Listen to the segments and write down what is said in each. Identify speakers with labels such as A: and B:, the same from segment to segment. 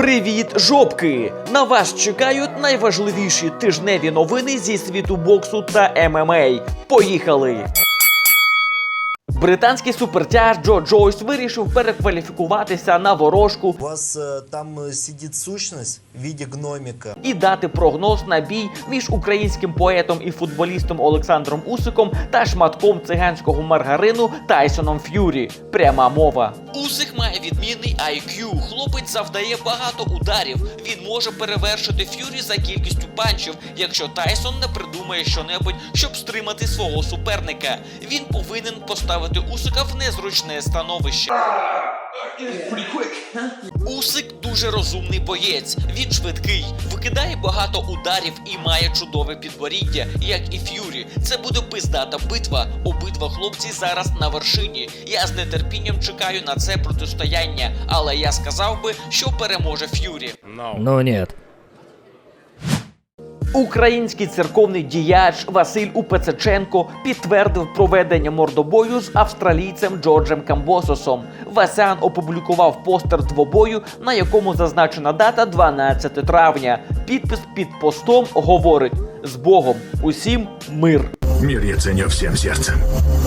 A: Привіт, жопки! На вас чекають найважливіші тижневі новини зі світу боксу та ММА. Поїхали! Британський супертяж Джо Джойс вирішив перекваліфікуватися на ворожку
B: У вас э, там э, сидит сущность в виде гномика.
A: і дати прогноз на бій між українським поетом і футболістом Олександром Усиком та шматком циганського маргарину Тайсоном Ф'юрі. Пряма мова. Усик має відмінний IQ. Хлопець завдає багато ударів. Він може перевершити Ф'юрі за кількістю панчів, якщо Тайсон не придумає щонебудь, щоб стримати свого суперника. Він повинен поставити Усика в незручне становище. Усик дуже розумний боєць. Він швидкий, викидає багато ударів і має чудове підборіддя, як і Ф'юрі. Це буде пиздата битва. Обидва хлопці зараз на вершині. Я з нетерпінням чекаю на це протистояння, але я сказав би, що переможе Ф'юрі.
C: Ну нет.
A: Український церковний діяч Василь Упецеченко підтвердив проведення мордобою з австралійцем Джорджем Камбососом. Васян опублікував постер двобою, на якому зазначена дата 12 травня. Підпис під постом говорить: з Богом усім мир.
D: Мир я ценю всем сердцем.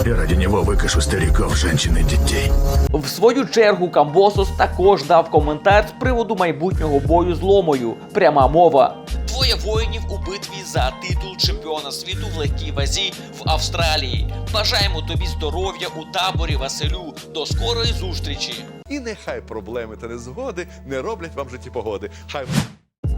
D: И ради него выкашу стариков, женщин и детей.
A: В свою чергу Камбосос також дав коментар з приводу майбутнього бою з ломою. Пряма мова. Воїнів у битві за титул чемпіона світу в легкій вазі в Австралії. Бажаємо тобі здоров'я у таборі Василю. До скорої зустрічі.
E: І нехай проблеми та незгоди не роблять вам житті погоди. Хай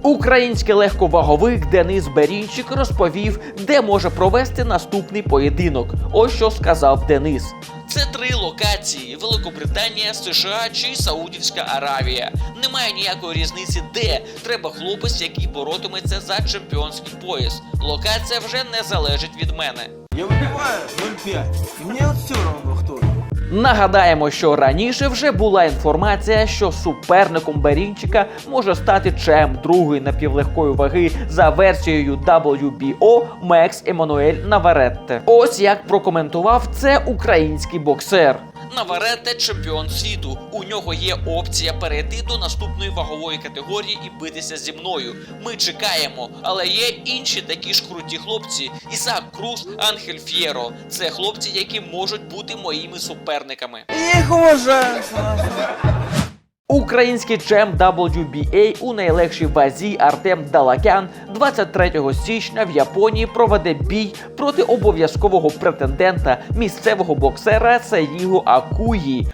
A: Український легковаговик Денис Берінчик розповів, де може провести наступний поєдинок. Ось що сказав Денис. Це три локації: Великобританія, США чи Саудівська Аравія. Немає ніякої різниці, де треба хлопець, який боротиметься за чемпіонський пояс. Локація вже не залежить від мене.
F: Я вибиваю 0,5. Мені вот все одно кто.
A: Нагадаємо, що раніше вже була інформація, що суперником Берінчика може стати ЧМ другої напівлегкої ваги за версією WBO Мекс Еммануель Наваретте. Ось як прокоментував це український боксер. Наваретте чемпіон світу. У нього є опція перейти до наступної вагової категорії і битися зі мною. Ми чекаємо, але є інші такі ж круті хлопці: Ісак Круз, Анхель Ф'єро. Це хлопці, які можуть бути моїми суперниками.
F: Уважаю.
A: Український чем WBA у найлегшій вазі Артем Далакян 23 січня в Японії проведе бій проти обов'язкового претендента місцевого боксера Саїгу Акуї.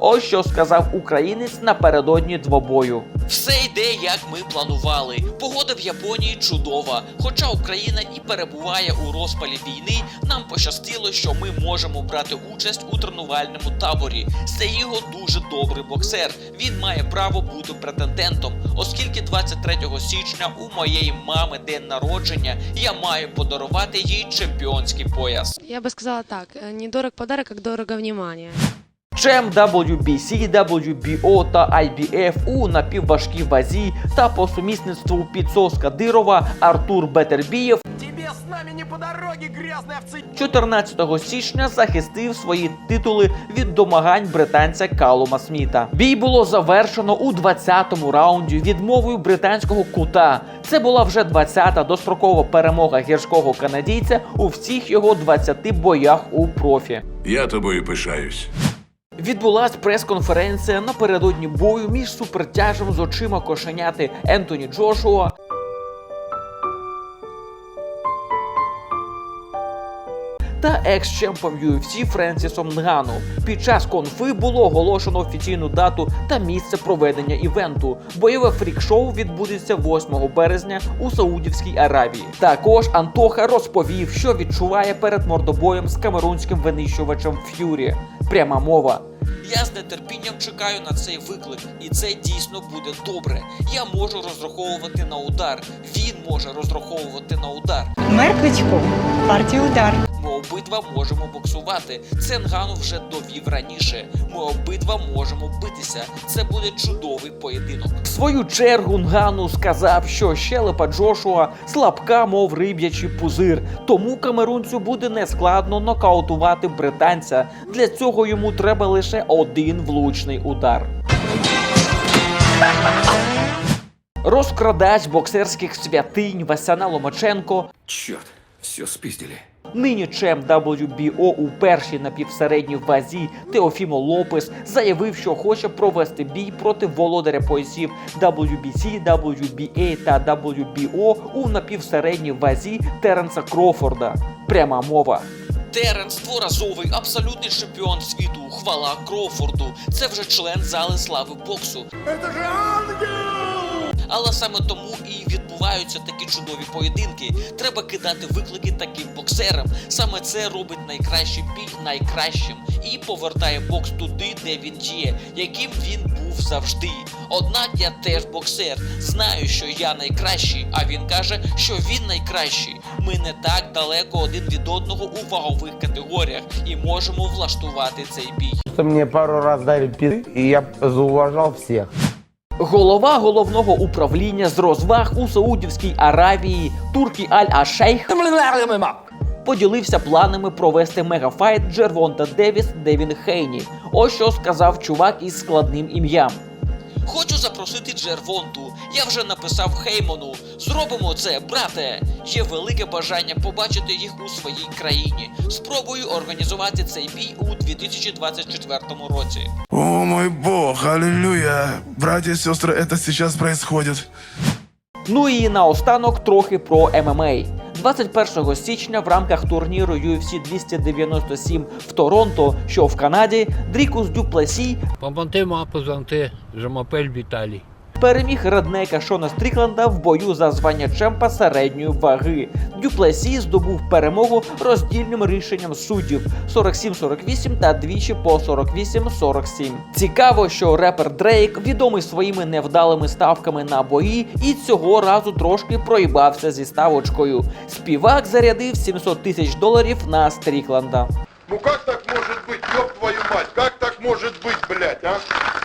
A: Ось що сказав українець напередодні двобою. Все йде, як ми планували. Погода в Японії чудова. Хоча Україна і перебуває у розпалі війни, нам пощастило, що ми можемо брати участь у тренувальному таборі. Сеїго дуже добрий боксер. Він має право бути претендентом, оскільки 23 січня у моєї мами день народження я маю подарувати їй чемпіонський пояс.
G: Я бы сказала так, э, не дорог подарок, как дорого внимание.
A: Чем WBC, WBO та IBF у напівважкій вазі та по сумісництву підсос Кадирова Артур Бетербієв
F: Тебе с нами не по дороге, грязные овцы.
A: 14 січня захистив свої титули від домагань британця Калума Сміта. Бій було завершено у 20-му раунді відмовою британського кута. Це була вже 20-та дострокова перемога гірського канадійця у всіх його 20 боях у профі.
D: Я тобою пишаюсь.
A: Відбулась прес-конференція напередодні бою між супертяжем з очима кошеняти Ентоні Джошуа та екс-чемпом UFC Френсісом Нгану. Під час конфи було оголошено офіційну дату та місце проведення івенту. Бойове фрік-шоу відбудеться 8 березня у Саудівській Аравії. Також Антоха розповів, що відчуває перед мордобоєм з камерунським винищувачем Ф'юрі. Пряма мова. Я з нетерпінням чекаю на цей виклик, і це дійсно буде добре. Я можу розраховувати на удар. Він може розраховувати на удар.
H: Мер Кличко, партія удар.
A: Обидва можемо боксувати. Це Нгану вже довів раніше. Ми обидва можемо битися. Це буде чудовий поєдинок. В свою чергу Нгану сказав, що щелепа Джошуа слабка, мов риб'ячий пузир. Тому камерунцю буде нескладно нокаутувати британця. Для цього йому треба лише один влучний удар. Розкрадач боксерських святинь Васяна Ломаченко
C: Черт, все спиздили.
A: Нині чем WBO у першій напівсередній вазі Теофімо Лопес заявив, що хоче провести бій проти володаря поясів WBC, WBA та WBO у напівсередній вазі Теренса Крофорда. Пряма мова. Теренс дворазовий абсолютний чемпіон світу. Хвала Крофорду. Це вже член зали слави боксу. Але саме тому і відбуваються такі чудові поєдинки. Треба кидати виклики таким боксерам. Саме це робить найкращий бій найкращим і повертає бокс туди, де він є, яким він був завжди. Однак я теж боксер. Знаю, що я найкращий, а він каже, що він найкращий. Ми не так далеко один від одного у вагових категоріях і можемо влаштувати цей бій.
I: мне пару раз дали пизды, и я зауважал всех.
A: Голова головного управління з розваг у Саудівській Аравії Туркі Аль Ашейх поділився планами провести мегафайт Джервонта Девіс Девін Хейні. Ось що сказав чувак із складним ім'ям. Хочу запросити Джервонту. Я вже написав Хеймону. Зробимо це, брате. Є велике бажання побачити їх у своїй країні. Спробую організувати цей бій у 2024 році.
D: О мой бог, аллилуйя. Братья и сестры, это сейчас происходит.
A: Ну і наостанок трохи про ММА. 21 січня в рамках турніру UFC 297 в Торонто, що в Канаді, Дрікус Дюплесі
J: мапу, позанти, Жамапель Віталій
A: переміг реднека Шона Стрікленда в бою за звання чемпа середньої ваги. Дюплесі здобув перемогу роздільним рішенням суддів 47-48 та двічі по 48-47. Цікаво, що репер Дрейк відомий своїми невдалими ставками на бої, і цього разу трошки проїбався зі ставочкою. Співак зарядив 700 тисяч доларів на Стрікленда.
E: Ну как так может быть, ёб твою мать? Как так может быть, блядь, а?